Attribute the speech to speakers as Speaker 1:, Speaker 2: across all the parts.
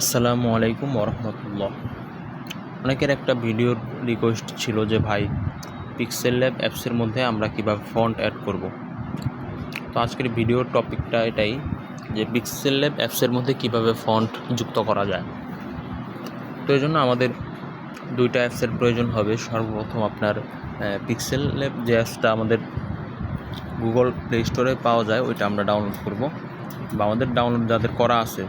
Speaker 1: আসসালামু আলাইকুম ওরহমতুল্লাহ। অনেকের একটা ভিডিওর রিকোয়েস্ট ছিল যে, ভাই পিক্সেল ল্যাব অ্যাপসের মধ্যে আমরা কীভাবে ফন্ট অ্যাড করব? তো আজকের ভিডিওর টপিকটা এটাই যে পিক্সেল ল্যাব অ্যাপসের মধ্যে কীভাবে ফন্ট যুক্ত করা যায়। তো এই জন্য আমাদের দুইটা অ্যাপসের প্রয়োজন হবে। সর্বপ্রথম আপনার পিক্সেল ল্যাব যে অ্যাপসটা আমাদের গুগল প্লে স্টোরে পাওয়া যায়, ওইটা আমরা ডাউনলোড করব। বা আমাদের ডাউনলোড যাদের করা আছে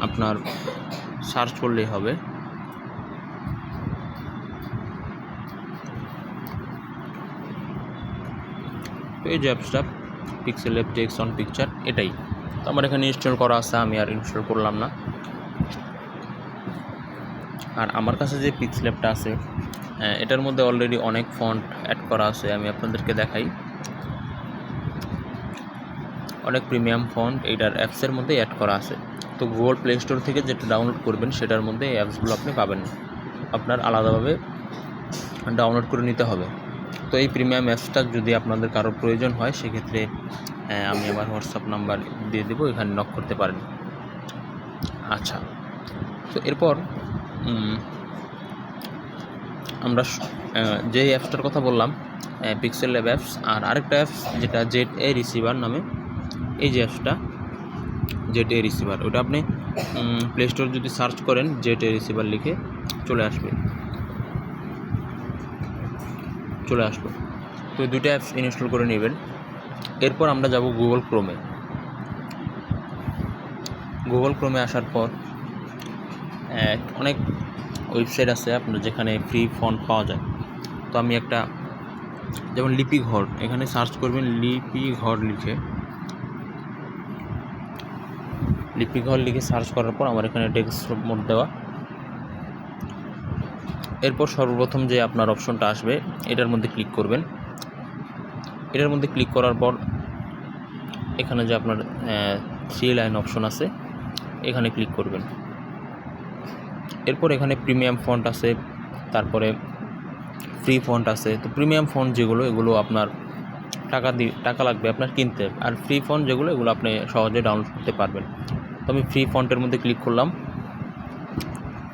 Speaker 1: আপনার সার্চ করলেই হবে। যে অ্যাপসটা pixel app text on picture এটাই। তো আমার এখানে ইনস্টল করা আছে আমি আর ইনস্টল করলাম না। আর আমার কাছে যে পিক্সেল অ্যাপটা আছে আহ, এটার মধ্যে অলরেডি অনেক ফন্ট অ্যাড করা আছে আমি আপনাদেরকে দেখাই। অনেক প্রিমিয়াম ফন্ট এইটার অ্যাপসের মধ্যে অ্যাড করা আছে। তো গুগল প্লে স্টোর থেকে যেটা ডাউনলোড করবেন, সেটার মধ্যে এই অ্যাপসগুলো আপনি পাবেন। আপনার আলাদাভাবে ডাউনলোড করে নিতে হবে। তো এই প্রিমিয়াম অ্যাপসটা যদি আপনাদের কারোর প্রয়োজন হয়, সেক্ষেত্রে আমি আমার হোয়াটসঅ্যাপ নাম্বার দিয়ে দেবো, এখানে নক করতে পারেন। আচ্ছা। তো এরপর আমরা যে অ্যাপসটার কথা বললাম পিক্সেল অ্যাপস আর আরেকটা অ্যাপস যেটা জেট এ রিসিভার নামে, এই যে অ্যাপসটা জেট রিসিভার ওটা আপনি প্লে স্টোর যদি সার্চ করেন, জেট রিসিভার লিখে চলে আসবে। চলে আসবে। তো দুইটা অ্যাপস ইনস্টল করে নেবেন। এরপর আমরা যাব গুগল ক্রোমে গুগল ক্রোমে আসার পর অনেক ওয়েবসাইট আছে আপনার যেখানে ফ্রি ফন্ট পাওয়া যায়। তো আমি একটা, যেমন লিপি ঘর এখানে সার্চ করবেন লিপি ঘর লিখে। লিপি ঘর লিখে সার্চ করার পর আমার এখানে ডেস্কটপ মোড দেওয়া। এরপর সর্বপ্রথম যে আপনার অপশনটা আসবে, এটার মধ্যে ক্লিক করবেন। এটার মধ্যে ক্লিক করার পর এখানে যে আপনার থ্রি লাইন অপশন আছে, এখানে ক্লিক করবেন। এরপর এখানে প্রিমিয়াম ফন্ট আছে, তারপরে ফ্রি ফন্ট আছে। তো প্রিমিয়াম ফন্ট যেগুলো, এগুলো আপনার টাকা দিয়ে টাকা লাগবে আপনার কিনতে। আর ফ্রি ফন্ট যেগুলো, এগুলো আপনি সহজে ডাউনলোড করতে পারবেন। আমি ফ্রি ফন্টের মধ্যে ক্লিক করলাম।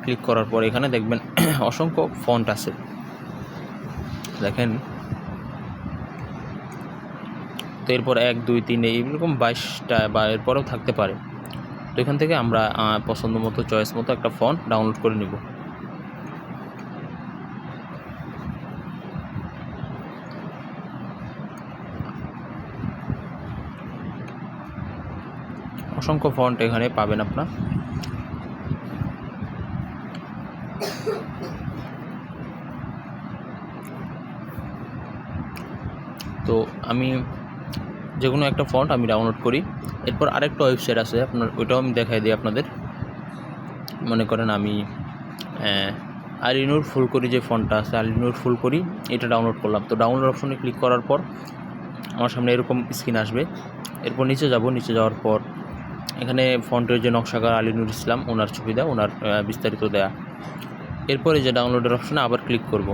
Speaker 1: ক্লিক করার পর এখানে দেখবেন অসংখ্য ফন্ট আছে। দেখেন। তো এরপর এক, দুই, তিন এইরকম বাইশটা বা এরপরেও থাকতে পারে। তো এখান থেকে আমরা পছন্দ মতো চয়েস মতো একটা ফন্ট ডাউনলোড করে নিব। অসংখ্য ফন্ট এখানে পাবেন আপনার। তো আমি যে কোনো একটা ফন্ট আমি ডাউনলোড করি। এরপর আরেকটা ওয়েবসাইট আছে, আপনার ওইটাও আমি দেখাই দিই আপনাদের। মনে করেন আমি আলিনুর ফুল করি যে ফন্টটা আছে, আলিনুর ফুল করি এটা ডাউনলোড করলাম। তো ডাউনলোড অপশনে ক্লিক করার পর আমার সামনে এরকম স্ক্রিন আসবে। এরপর নিচে যাব, নিচে যাওয়ার পর এখানে ফন্টের যে নকশাকার আলিনুর ইসলাম, ওনার ছবি ওনার বিস্তারিত দেয়া। এরপরে যে ডাউনলোডের অপশনে আবার ক্লিক করব।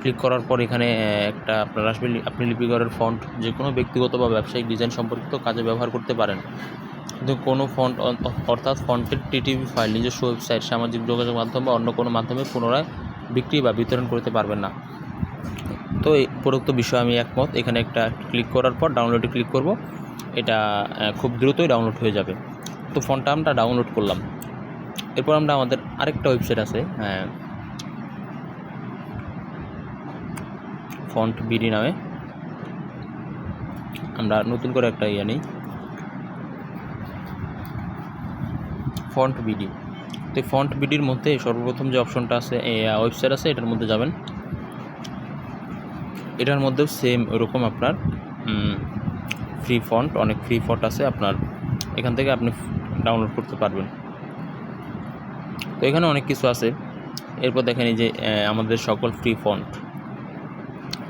Speaker 1: ক্লিক করার পর এখানে একটা আপনার আসবে আপনি লিপিকরের ফন্ট যে কোনো ব্যক্তিগত বা ব্যবসায়িক ডিজাইন সম্পর্কিত কাজে ব্যবহার করতে পারেন। কিন্তু কোনো ফন্ট অর্থাৎ ফন্টের টিটিভি ফাইল নিজস্ব ওয়েবসাইট সামাজিক যোগাযোগ মাধ্যম বা অন্য কোনো মাধ্যমে পুনরায় বিক্রি বা বিতরণ করতে পারবেন না। তো এই উপরোক্ত বিষয়ে আমি একমত। এখানে একটা ক্লিক করার পর ডাউনলোডে ক্লিক করব। এটা খুব দ্রুতই ডাউনলোড হয়ে যাবে। তো ফোনটা আমরা ডাউনলোড করলাম। এরপর আমরা আমাদের আরেকটা ওয়েবসাইট আছে হ্যাঁ ফন্ট বিডি নামে। আমরা নতুন করে একটা ইয়ে নিই। ফন্ট বিডি তো ফন্ট বিডির মধ্যে সর্বপ্রথম যে অপশনটা আছে ওয়েবসাইট আছে, এটার মধ্যে যাবেন। এটার মধ্যেও সেম ওরকম আপনার ফ্রি ফন্ট অনেক ফ্রি ফন্ট আছে, আপনার এখান থেকে আপনি ডাউনলোড করতে পারবেন। তো এখানে অনেক কিছু আছে। এরপর দেখেন এই যে আমাদের সকল ফ্রি ফন্ট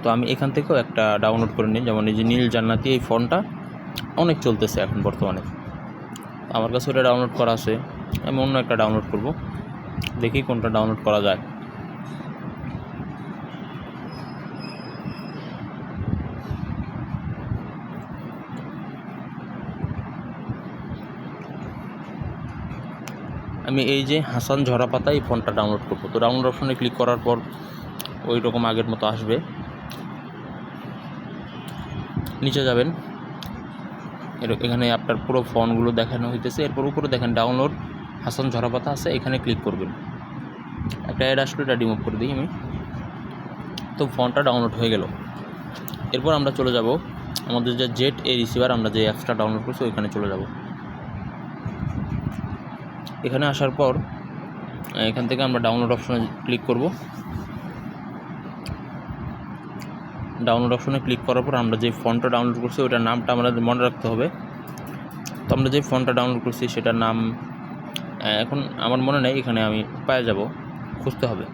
Speaker 1: তো আমি এখান থেকেও একটা ডাউনলোড করে নিই। যেমন এই যে নীল জান্নাতি এই ফোনটা অনেক চলতেছে এখন বর্তমানে। আমার কাছে ওটা ডাউনলোড করা আছে। আমি অন্য একটা ডাউনলোড করব। দেখি কোনটা ডাউনলোড করা যায়। আমি এই যে হাসান ঝরা পাতা এই ফোনটা ডাউনলোড করব। তো ডাউনলোড অপশনে ক্লিক করার পর ওই রকম আগের মতো আসবে। নিচে যাবেন। এখানে আপনার পুরো ফোনগুলো দেখানো হইতেছে। এরপর উপরে দেখেন ডাউনলোড হাসান ঝরা পাতা আছে, এখানে ক্লিক করবেন। একটা অ্যাড আসলে, এটা রিমুভ করে দিই আমি। তো ফোনটা ডাউনলোড হয়ে গেল। এরপর আমরা চলে যাব। আমাদের যে জেট এ রিসিভার আমরা যে অ্যাপসটা ডাউনলোড করছি, ওইখানে চলে যাব। এখানে আসার পর এখান থেকে আমরা ডাউনলোড অপশনে ক্লিক করব। ডাউনলোড অপশনে ক্লিক করার পর আমরা যে ফোনটা ডাউনলোড করছি, ওটার নামটা আমাদের মনে রাখতে হবে। তো আমরা যে ফোনটা ডাউনলোড করছি, সেটার নাম এখন আমার মনে নেই, এখানে আমি পায়ে যাব, খুঁজতে হবে।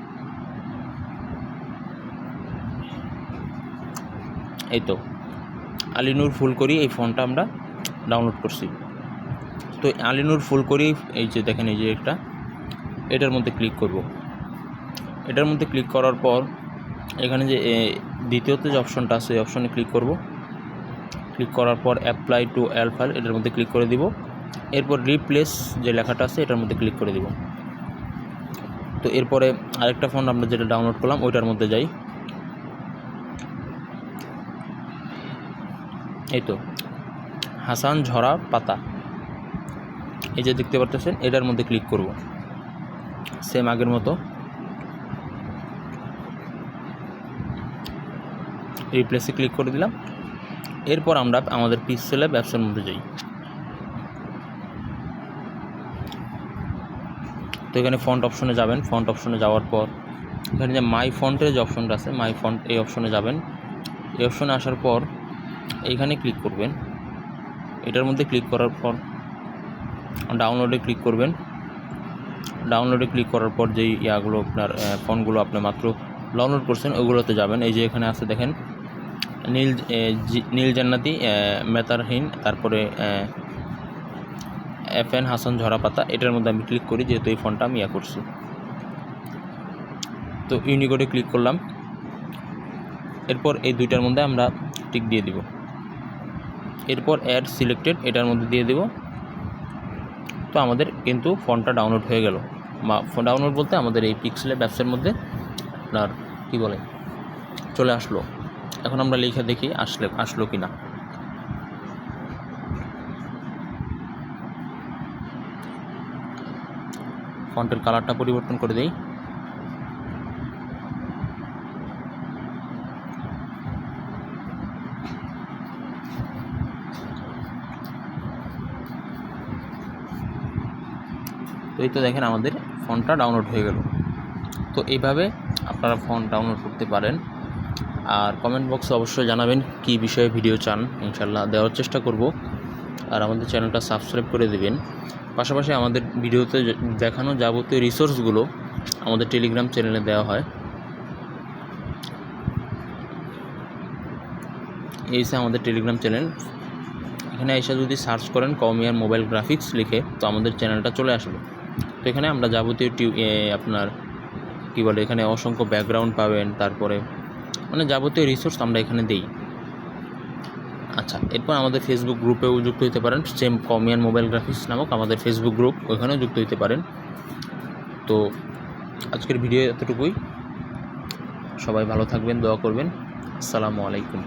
Speaker 1: এই তো আলিনুর ফুল করি এই ফোনটা আমরা ডাউনলোড করছি। তো আলিনুর ফুলকরি এই যে দেখেন এই যে একটা, এটার মধ্যে ক্লিক করব। এটার মধ্যে ক্লিক করার পর, এখানে যে দ্বিতীয়তে যে অপশনটা আছে, এই অপশনে ক্লিক করব। ক্লিক করার পর অ্যাপ্লাই টু অ্যাল এটার মধ্যে ক্লিক করে দিব। এরপর রিপ্লেস যে লেখাটা আছে, এটার মধ্যে ক্লিক করে দিব। তো এরপরে আরেকটা ফোন আমরা যেটা ডাউনলোড করলাম, ওইটার মধ্যে যাই। এই তো, হাসান ঝরা পাতা। এই যে দেখতে পারতেছেন, এটার মধ্যে ক্লিক করব। সেম আগের মতো। রিপ্লেসে ক্লিক করে দিলাম। এরপর আমরা আমাদের পিক্সেলে ব্যবসার মধ্যে যাই। তো এখানে ফন্ট অপশনে যাবেন। ফন্ট অপশনে যাওয়ার পর, এখানে যে মাই ফন্টের যে অপশনটা আছে মাই ফন্ট এই অপশনে যাবেন। এই অপশনে আসার পর, এইখানে ক্লিক করবেন। এটার মধ্যে ক্লিক করার পর ডাউনলোডে ক্লিক করবেন। ডাউনলোডে ক্লিক করার পর যেই ইয়াগুলো আপনার ফোনগুলো আপনি মাত্র ডাউনলোড করছেন, ওগুলোতে যাবেন। এই যে এখানে আছে দেখেন, নীল নীল জান্নাতি মেতারহীন, তারপরে এফ এন হাসান ঝরা পাতা এটার মধ্যে আমি ক্লিক করি, যেহেতু এই ফোনটা আমি ইয়া করছি। তো ইউনিকোডে ক্লিক করলাম। এরপর এই দুইটার মধ্যে আমরা টিক দিয়ে দিব। এরপর অ্যাড সিলেক্টেড এটার মধ্যে দিয়ে দেব। তো আমাদের কিন্তু ফোনটা ডাউনলোড হয়ে গেল। ফোন ডাউনলোড বলতে আমাদের এই পিক্সেলের ব্যবসার মধ্যে আপনার কী বলে, চলে আসলো। এখন আমরা লিখে দেখি আসলে, আসলো কি না ফন্টের কালারটা পরিবর্তন করে দেই। এই তো দেখেন আমাদের ফোনটা ডাউনলোড হয়ে গেল। তো এইভাবে আপনারা ফোন ডাউনলোড করতে পারেন। আর কমেন্ট বক্সে অবশ্যই জানাবেন কী বিষয়ে ভিডিও চান। ইনশাল্লাহ দেওয়ার চেষ্টা করব। আর আমাদের চ্যানেলটা সাবস্ক্রাইব করে দেবেন। পাশাপাশি আমাদের ভিডিওতে দেখানো যাবতীয় রিসোর্সগুলো আমাদের টেলিগ্রাম চ্যানেলে দেওয়া হয়। এই হচ্ছে আমাদের টেলিগ্রাম চ্যানেল এখানে এসে যদি সার্চ করেন কমিয়ার মোবাইল গ্রাফিক্স লিখে, তো আমাদের চ্যানেলটা চলে আসবে। তো এখানে আমরা যাবতীয় টিউ আপনার, কী বলে, এখানে অসংখ্য ব্যাকগ্রাউন্ড পাবেন, তারপরে মানে যাবতীয় রিসোর্স আমরা এখানে দিই। আচ্ছা এরপর আমাদের ফেসবুক গ্রুপেও যুক্ত হতে পারেন সেম কমিয়ান মোবাইল গ্রাফিক্স নামক আমাদের ফেসবুক গ্রুপ ওইখানেও যুক্ত হতে পারেন। তো আজকের ভিডিও এতটুকুই। সবাই ভালো থাকবেন, দোয়া করবেন। আসসালামু আলাইকুম।